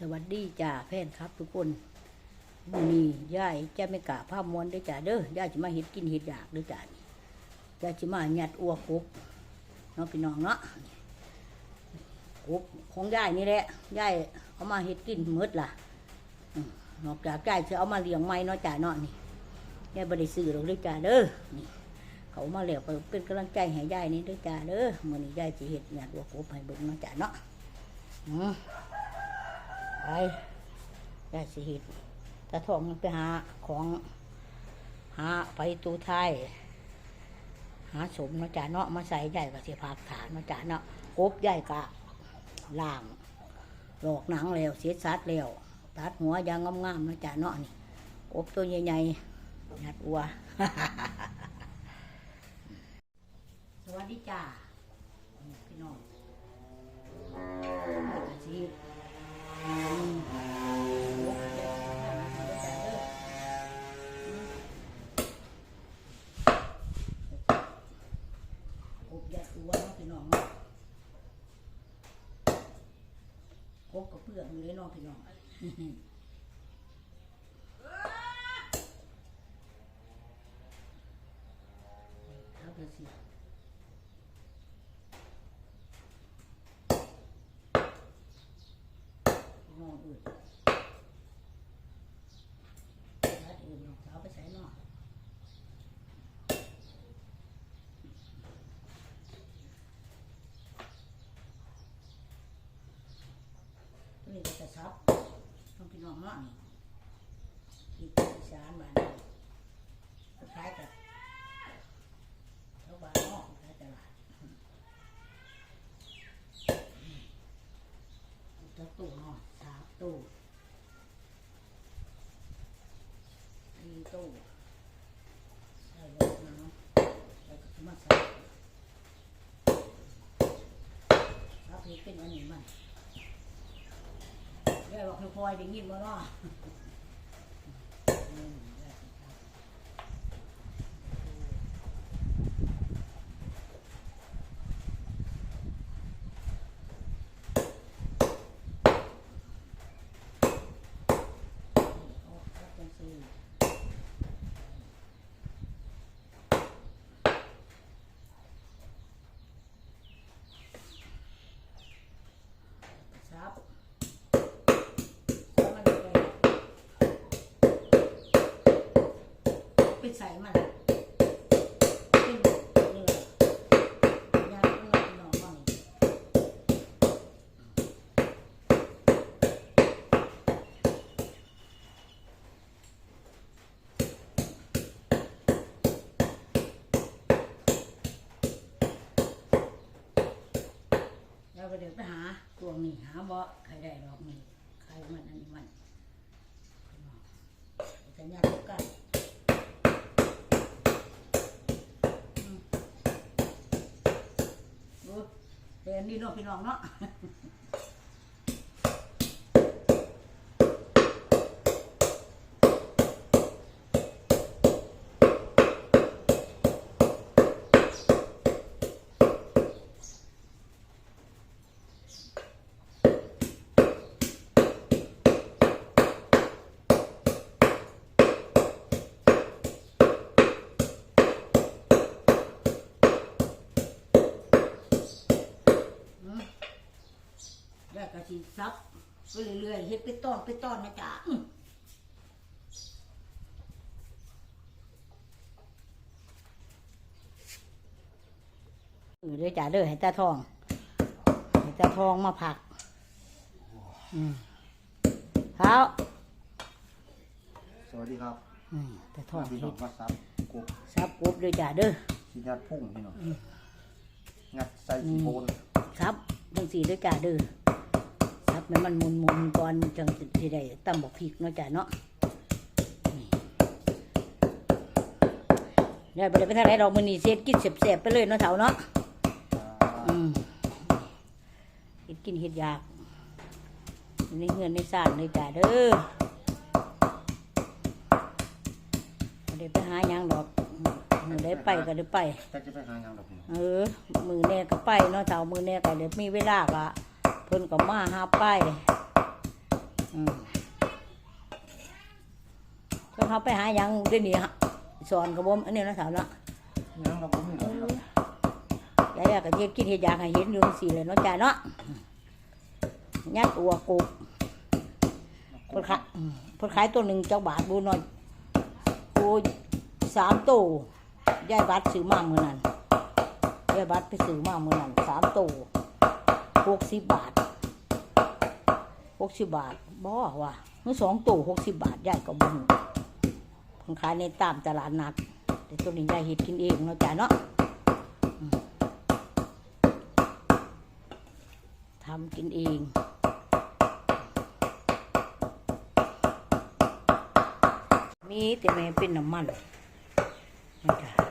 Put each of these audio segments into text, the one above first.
สวัสดีจ้าแฟนครับ ทุกคนมือนี้ยายจะไม่กะภาพมวนเด้จ้าเด้อยายจะมาเฮ็ดกินเฮ็ดอยากเด้อจ้านี่ยายจะมาหยัดอัวกบเนาะพี่น้องเนาะกบของยายนี่แหละยายเอามาเฮ็ดกินหมดล่ะนอกจากยายจะเอามาเลี้ยงไม้เนาะจ้าเนาะนี่ยายบ่ได้ซื้อหรอกเด้อจ้าเด้อนี่เขามาแล้วเป็นกำลังใจให้ยายนี่ด้อจ้าเด้อมือนี้ยายสิเฮ็ดหยัดอัวกบให้เบิ่งเนาะจ้าเนาะอืม ไปได้สิหิตตาทองมันไปหาของหาไปตูไทยหาสมเนาะจ่าเนาะมาใส่ใหญ่กับเสียภาคฐานเนาะจ่าเนาะกบใหญ่กะล่างหลอกหนังแล้วเสียสัดแล้วตัดหัวยางงามๆเนาะจ่าเนาะนี่กบตัวใหญ่ๆยัดอัวสวัสดีจ้าพี่น้องสิกบยัดตัวเนาะพี่ น้องเนาะกกับเปลือกอยู่เลยนาะพี่น้องเอาไปสิพี่น้องอื่นยัดอื่นเนาะเอาไปใส่เนาะ ตัวนี้ก็จะซับต้อง พี่น้องเนาะนี่ที่อีสานบ้านนี้ก็ขายกับชาวบ้านนาะขายตลาดจะตู้เนาะสามตู้สี่ตู้ใส่รถน้ำแล้วก็มาใส่ซับให้เป็นอันนี้มัน ยายอกห้พลอยได้ยินมาเนาะอืมยายสิครับเอาเอาจังสิซับ แล้วมันไป ไปใส่มันเป็นเนื้อยางมันนอกนอกบ้างแล้วก็เดี๋ยวไปหาพวงนี่หาบ่ใครได้ดอกนี่ใครมันอันนี้มันจะยา แต่อันนี้เนาะพี่น้องเนาะ สิซับไปเรื่อยๆเฮ็ดไปต้อนไปต้อนนะจ๊ะอืมเออเด้อจ้าเด้อให้ตาทองให้ตาทองมาผักอืมเท้าสวัสดีครับอืมตาทองพี่น้เฮ็องดก็ซับกบซับกบเด้อจ้าเด้อที่งัดพุ่งพี่น้องงัดใส่ขี้โพนซับจังสีเด้อจ้าเด้อ ซับให้มันมุนมุนๆก่อนจังสิได้ตำบักพริกเนาะจ้าเนาะเดี๋ยวไปไปทางไหนดอกมือนี่เสียกินเสียบๆไปเลยเนาะเถาเนาะอืมเฮ็ดกินเฮ็ดอยากในเงินในสานเลยจ้าเด้อบ่ได้ไปหาหยังดอกมือได้ไปก็ได้ไปจะจะไปหายังดอกพี่น้องเออมือแน่ก็ไปเนาะเถามือแน่ก็เดี๋ยวมีเวลาก็เพิ่นก็มาหาไป้ายก็เขาไปหายังได้วยนี่สอนกระบผมอันนี้นะสาวละยัยายกับเทียบกิดเห็ดยากให้เห็นอยู่สี่เลยน้องจ่าเนาะยัดตัวกุกพนขายพนายตัวหนึ่งเจ้าบาทบูน่อยกูสามตัวยายบัตรซื้อมาเมื่อนั้นยายบัตรไปซื้อมาเมื่อนั้นสามตัวหกสิบบาท หกสิบบาทบ่ว่ามื้อสองตัวหกสิบบาทยายก็บ่ฮู้เพิ่นขายในตามตลาดนัดแต่ตัวนี้ยายเฮ็ดกินเองเนาะจ้าเนาะทำกินเองมีแต่แม่เป็นน้ำมันนะจ๊ะ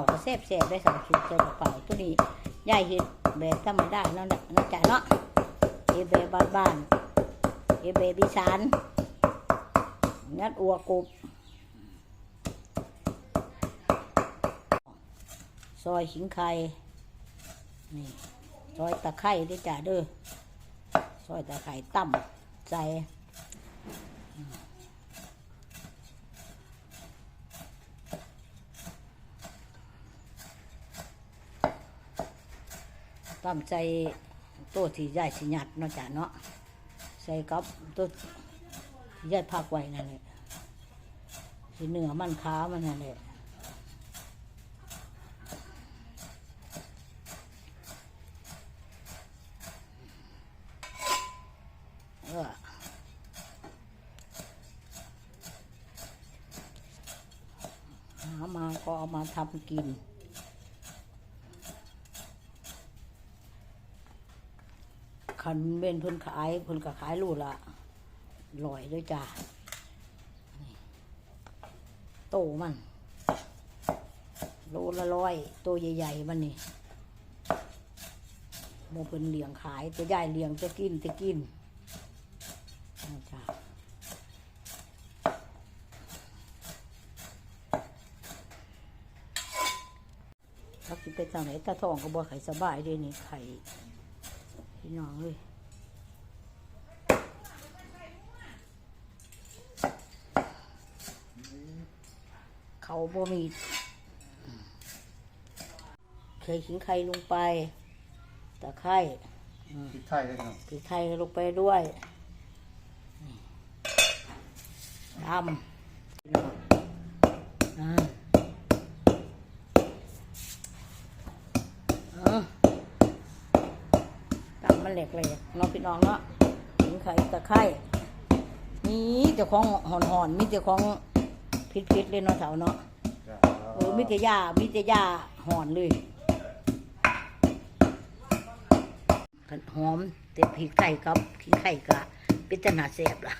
ใส่บอกข้าวเขาแซ่บแซ่บได้สองชุดใส่บอกข้าตัวนี้ยายเห็ดแบบธรรมดาเนาะนะนะจ๊ะเนาะเฮ็ดแบบบ้านเอเบบิสานงัดอัวกบซอยขิงไข่นี่ซอยตะไคร้ด้วยจ้าเด้อซอยตะไคร้ตั้มใส่ ตั้มใจตัวที่ใหญ่สิหยัดเนาะจ้าเนาะใส่กับตัวยัดผักไว้นั่นแหละสีเนื้อมันขามันนั่นแหละเออหามาก็เอามาทำกิน คันเว้นเพิ่นขายเพิ่นก็ขายรูกละลอยด้วยจ้าโตมันโลละร้อยโตวใหญ่ๆมันนี่โมเพิ่นเลี้ยงขายจะได้เลี้ยงจะกินจะกินนะจ้าถ้าสิไปทางไหนตาทองก็บ่ไข่สบายด้นี่ไข่ พี่น้องเลยเขาบ่มีเคยขิงไข่ลงไปตะไคร้พริกไทยเลยครับพริกไทยลงไปด้วยนี่ตำอ่าอ่า ตำ มันเหล็กเลยเนาะพี่น้องเนาะขิงไข่ตะไคร้นี่เจ้าของหอนหอนๆมีเจ้าของพิษพิษๆเลยเนาะเถาเนาะเออมีแต่ยามีแต่ยาหอนเลยหอมแต่พริกไทยกับขิงไข่กะเป็นตนาแสบล่ะ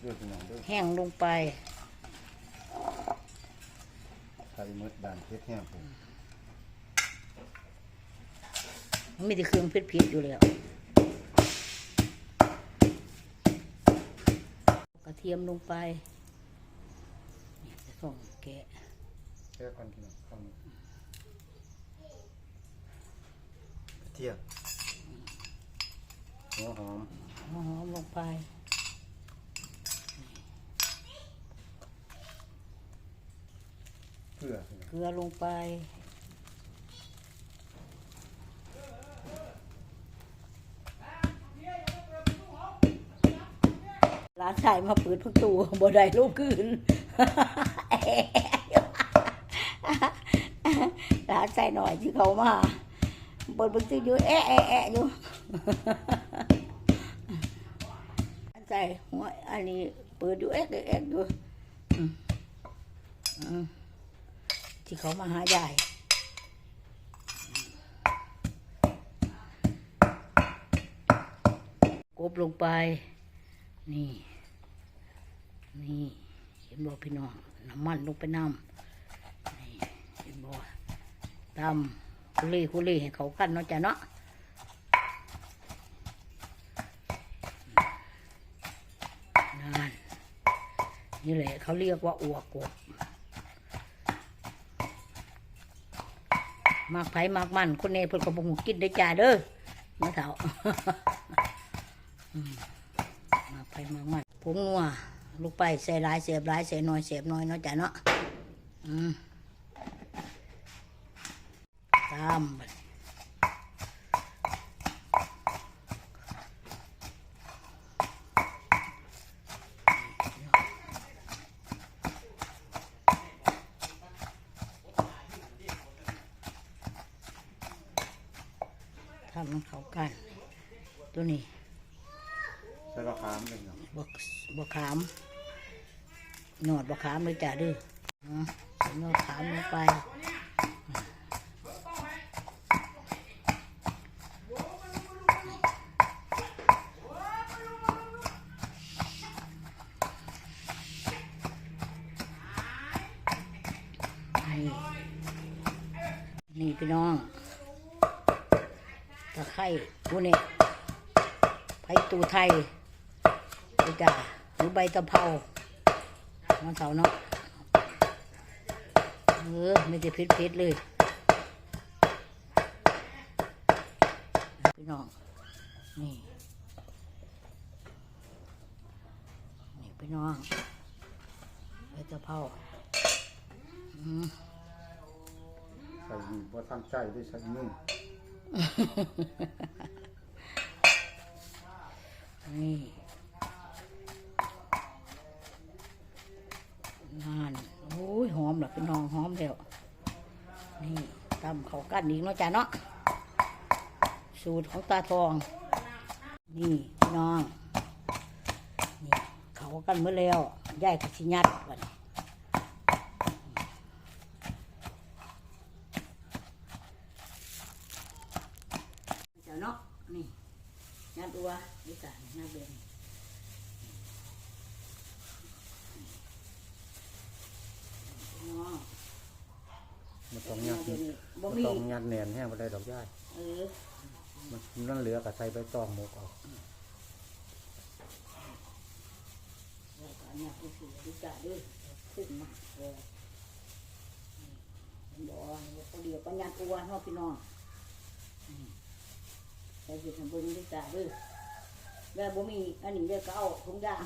เลือดพี่น้องเด้อแห้งลงไป ไข่มดด่านเพชรแห้งผมมันมีแต่เครื่องพิษพิษๆอยู่แล้วกระเทียมลงไปนี่จะส่งแกะแค่ก่อนพี่น้องข้าวหนึ่งกระเทียมหัวหอม หอมลงไป เกลือเกลือลงไป ร้านชายมาเปิดประตูบ่ได้ลูกคืนร้านชายหน่อยที่เขามาเปิดประตูอยู่แอะแอะแอะอยู่ร้านชายหัวอันนี้เปิดอยู่แอะแอะแอะอยู่อืมอืม ที่เขามาหายายกบลงไป นี่ นี่ เห็นบ่พี่น้องน้ำมันลงไปน้ำนี่เห็นบ่ตำคุเล่คุเล่ให้เขากันเนาะจ้ะเนาะนี่แหละเขาเรียกว่าอัวกบ มากไผมากมันคนเน่เพิ่นก็บ่ฮู้กินได้จ้าเด้อมาเฒ่าอืมากไผมากมันผงนัวลูกไปใส่หลายเสียบหลายใส่น้อยเสียบน้อยเนาะจ้าเนาะอืมตามไปทำมันเข้ากัน ตัว นี้ใส่ราคามเลยเนาะบวบวขามหนอดบวขามเลยจ้ะเดื้ออืมใส่หนอดขามลงไปนี่นี่พี่น้องตะไคร้พวกนี้ไผ่ ตูไทยไปจ้าหรือใบตะเภามันเสาเนาะเออไม่ได้พิษพิษเลยพี่น้องนี่นี่พี่น้องใบตะเภาอืมใส่ดีบ่ทันใจได้ใส่นุ่ม นี่นานโอ้ยหอมหรอพี่น้องหอมแล้วนี่ตำเขากันอีกเนาะจ้ะเนาะสูตรของตาทอง นี่พี่น้องนี่เขากันเมื่อแล้วย่ายกับชิยัดวันนี้เจ้าเนาะนี่ยัดตัวดีกว่ายัดเบนพี่น้อง มัน ต้องยัดเดี๋ยวนี้บ่มันมีต้องยัดแน่นแห้งบ่ได้ดอกย่ายเออมันนั่นเหลือก็ใส่ใบตองหมกเอาแล้วก็เนี่ยผู้ถือดีกว่าด้วยขึ้นมาเลยนี่บอกว่าเขาเดียวปัญญาตัวเนาะพี่น้องอืมใส่เห็ดทำบุญดีกว่าด้วยแล้วบ่มีอันนี้เรียกก็เอาทุงยาง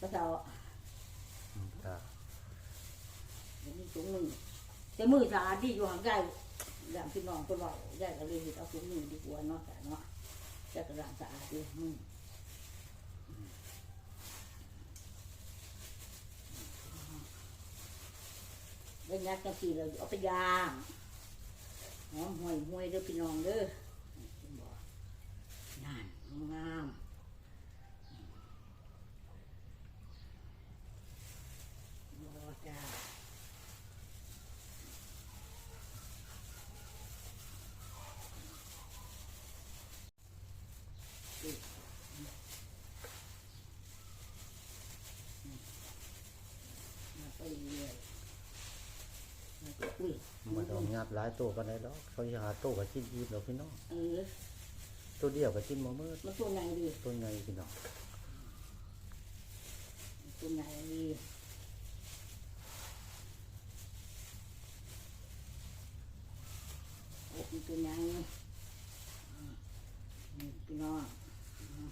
ภาษาอืมจ้า บ่ มีถุงมือแต่มือสะอาดดีอยู่ห่างใกล้อย่างพี่น้องคนบอกได้ก็เลยเห็ดเอาถุงมือดีกว่าเนาะแต่เนาะแต่ก็ร่างสะอาดดีมือแล้วยัดกันทีเราเอาไปย่างหอมห่วยห่วยเด้อพี่น้องเด้อนี่บอกนั่นงามบอจ้านี่มาไปเรื่อยมาไปอุ้ย บ่ต้องยัด หลายโตปานใดดอกเขาสิหาโตก็กินอีกดอกพี่น้องเออตัวเดียวก็กินบ่หมดมันตัวไหนดีตัวใหญ่พี่น้อง ตัวไหนดีโอ้มีตัวไหนอืมนี่พี่น้องอืม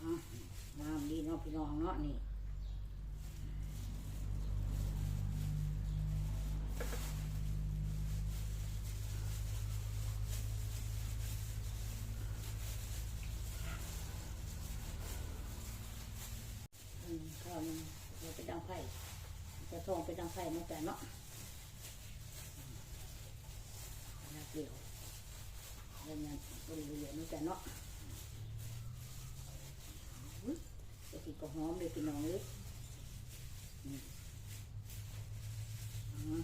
อะน้ำดีเนาะพี่น้องเนาะนี่ อืมข้าวมันเราไปดังไผ่จะทองไปดังไผ่ไม่แต่เนาะน่าเกลียวแล้วนั่นบริเวณนี้แต่เนาะจะกินก็หอมเลยกินน้องเลยอืมอืม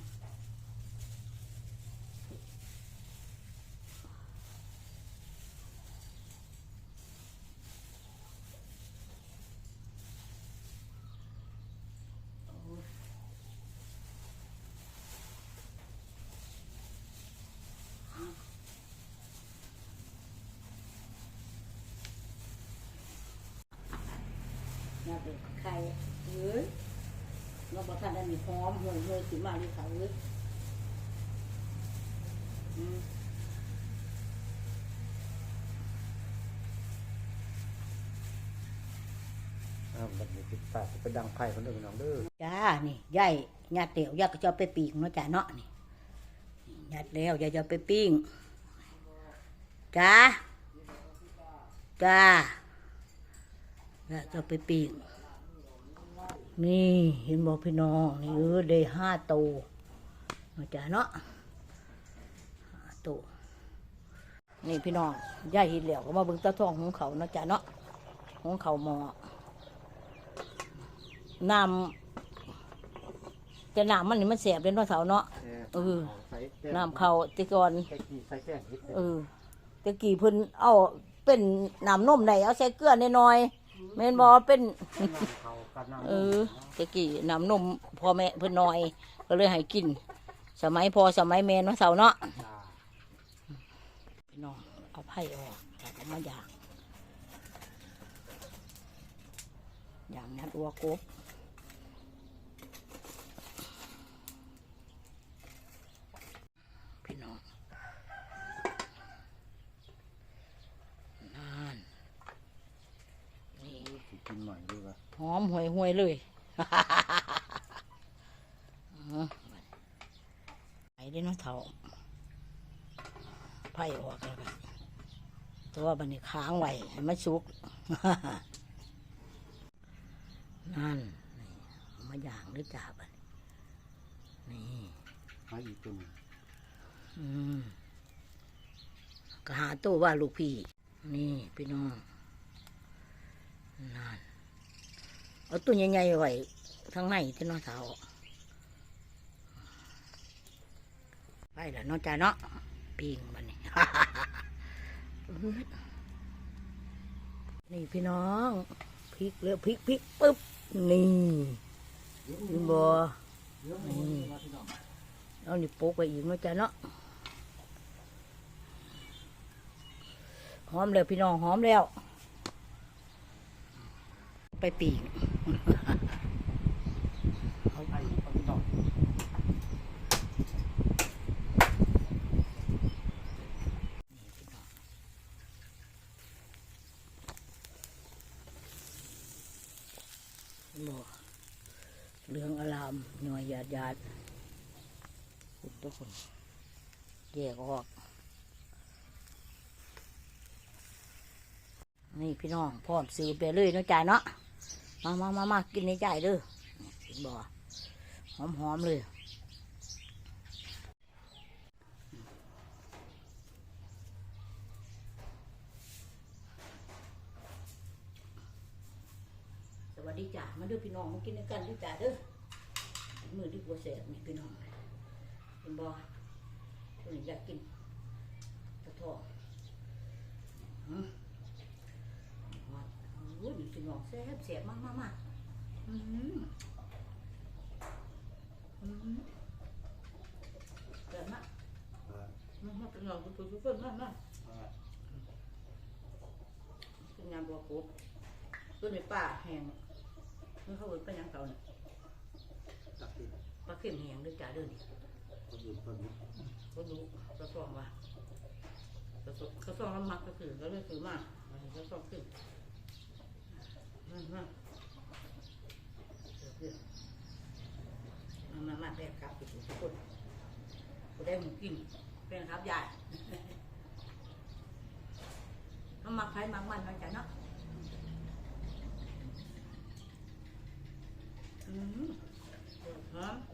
โอ้ย อยากเป็นไข่เอ้ยเราบอกท่านอันนี้หอมห่วยห่วยสิมาเลยค่ะเอ้ยอืมอ้าวแบบนี้ติดปากไปดังไผ่คนอื่นน้องเด้อจ้า นี่ยายญาติเตี่ยวยายก็จะเอาไปปีกเนาะจ้าเนาะนี่ญาติแล้วยายจะเอาไปปิ้งจ้าจ้า แล้วจะเอาไปปิ้งนี่เห็นบอกพี่น้องนี่เออได้ห้าตัวเนาะจ้าเนาะห้าตัวนี่พี่น้องยายเห็นแล้วก็มาเบิ่งตาทองของเขาเนาะจ้าเนาะของเขาหมอน้ำจะน้ำมันนี่มันแสบเป็นว่าเสาเนาะเออใส่แก้น้ำเขาแติก่อนใส่กี่ใส่แก้นิดเดียวเออตะกี้เพิ่นเอาเป็นน้ำนมได้เอาใส่เกลือน้อยๆ แม่นบ่เป็น เออตะกี้น้ำนมพ่อแม่เพิ่นน้อย ก็เลยให้กิน สมัยพอสมัยแม่นว่าเสาเนาะพี่น้องเอาไผ่ออกแล้วก็มาย่างย่างนัดอัวกบพี่น้องนั่นนี่ สิ กินหน่อยดีกว่าหอมห่วยห่วยๆเลยอื้อไปได้เนาะเถาไผ่ออกแล้วกันตัวบันนี้ค้างไว้ให้มันสุก นั่นนี่เอามาย่างหรือจ่าบัดนี่มาอีกตัวหนึงอืมก็หาตัวว่าลูกพี่ นี่พี่น้องนั่น เอาตัวใหญ่ๆไว้ทั้งในที่น้องสาวไปแล้วน้องจ่าเนาะปิงมันนี่ นี่พี่น้องพริกแล้วพริกพริกปึ๊บนี่เห็นบ่นี่เอานี่โปกไปอีกเนาะจ้าเนาะหอมแล้วพี่น้องหอมแล้ว ไปปีกเอาไผ่เอาพี่ององอลามหน่วยหยาดหยาดคุณทุกคนแยกออก นี่พี่น้องพร้อมซื้อไปเลยนะจ่ายเนาะ มามามามากินในใจเด้อเห็นบ่หอมหอมๆเลยสวัสดีจ้ามาเด้อพี่น้องมากินด้วยกันด้วยจ้าเด้อมือดีกว่าแสบนี่พี่น้องเป็นบ่คนอยากกินกระทอ งอืมโอ้ยนี่พี่น้องแซ่บมากมากมากอืมอืมแซ่บมากเออมามาเป็นนองตัวทุกคนมามาเออเป็นงานบัวปุ๊บตัวในป่าแห้งนี่เขาเอิ้นไปยังเก่าเนี่ยตักติดปลาเข็มแห้งด้วยจ้าเด้อนี่คนอื่นคนนี้ก็ดูกระสองว่ะกระสองกระสองน้ำมักก็คือก็เลยซื้อมาอันนี้กระสองขึ้น มามาเดี๋ยวๆมามามาแปลครับทุกคนกูได้หมูกินเป็นครับยายน้ำมักไผ่มักมันมาจ้ะเนาะอืมเดี๋ย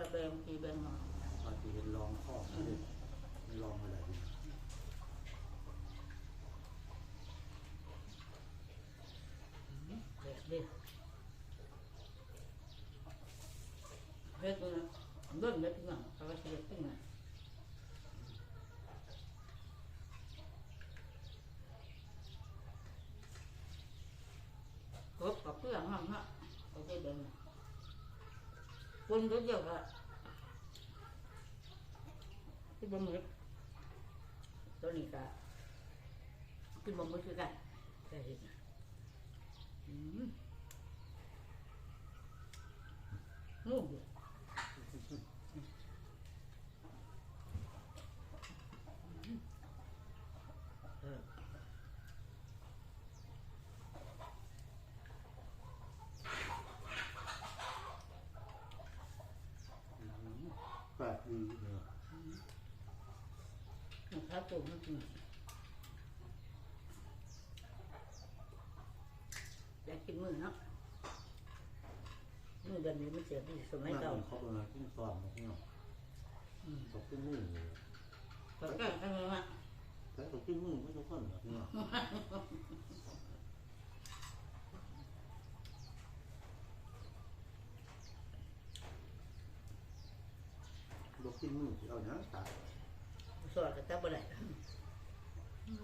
ก็แบงปีแบงหนอตอนที่เป็นลองข้อไม่ไองอะไรดีเด็กเด็กเฮ็ดนะเบิ่งได้น้องเขาก็เฮ็ดตึ้งนะครบกับเพื่อนห้องเนาะ คนเยอะๆอะที่บ่มือตัวนี้ก็ที่บ่มือคือกันแต่เห็นอืมงูอยู่ เออ แปดดีเนาะ มันข้าวต้มมันกินอยากกินมือเนาะมือเดือนนี้มันเสียดีสมัยเก่าเขาเป็นอะไรที่ซ้อมนะพี่น้องอืมตกขึ้นมือเลยก็แก่กันเลยว่าแต่ตกขึ้นมือไม่ทุกคนนะพี่น้อง ตกขึ้นมือเอาอย่างตัดส อดกับตาบ่ได้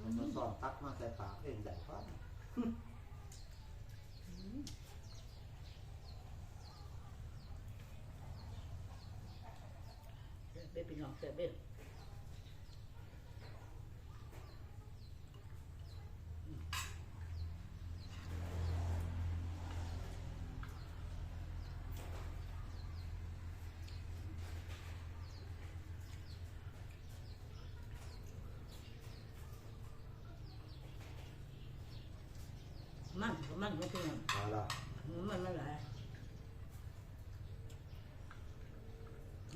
มันมาซ้อมตักมาใส่ปากเองใหญ่ฟ้าเบ็ดพี่น้องเสียเบ็ด มันก็มันไม่เป็นไรเอาละมันมันหลาย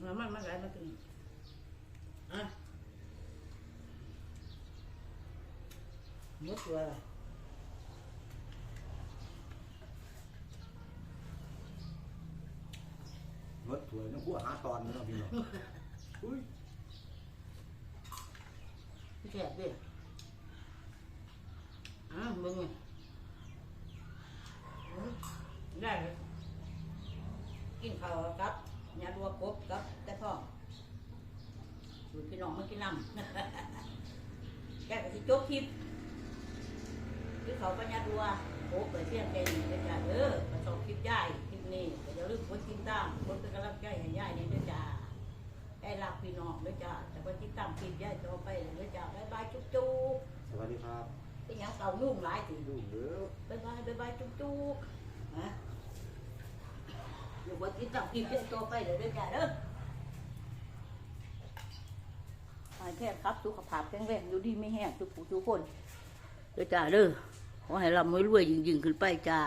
มันมันมันหลายมันกินอะมุดตัวเมื่อถวยน้ำหัวหาตอนนี่เนาะพี่น้องอุ้ยพี่แฉบดิอะมึงไงได้เลย กินข้าวกับยาดัวกบกับแต่ท้องดูพี่น้องมากินน้ำแกก็สิจบคลิปคือเขาปัญญาดัวโอ้เปิดเที่ยงแค่นี้เลยจ้าเออมาส่งคลิปย่ายคลิปนี้ก็อย่าลืมกดติดตามกดเป็นกำลังใจให้ย่ายนี่ด้วยจ้าได้รักพี่น้องด้วยจ้าแต่ว่าติดตามคลิปย่ายต่อไปเลยด้วยจ้าบ๊ายบายจุ๊บจุ๊บสวัสดีครับเป็นหยังเก่านุ่มหลายตีดูเด้อบ๊ายบายบ๊ายบายจุ๊บจุ๊บฮะเดี๋ยววันที่ตามคลิปย่ายต่อไปเลยด้วยจ้าเด้อหายแค่ครับสุขภาพแข็งแรงอยู่ดีไม่แห้งทุกผู้ทุกคนเด้อจ้าเด้อขอให้ร่ำรวยๆยิ่งๆขึ้นไปจ้า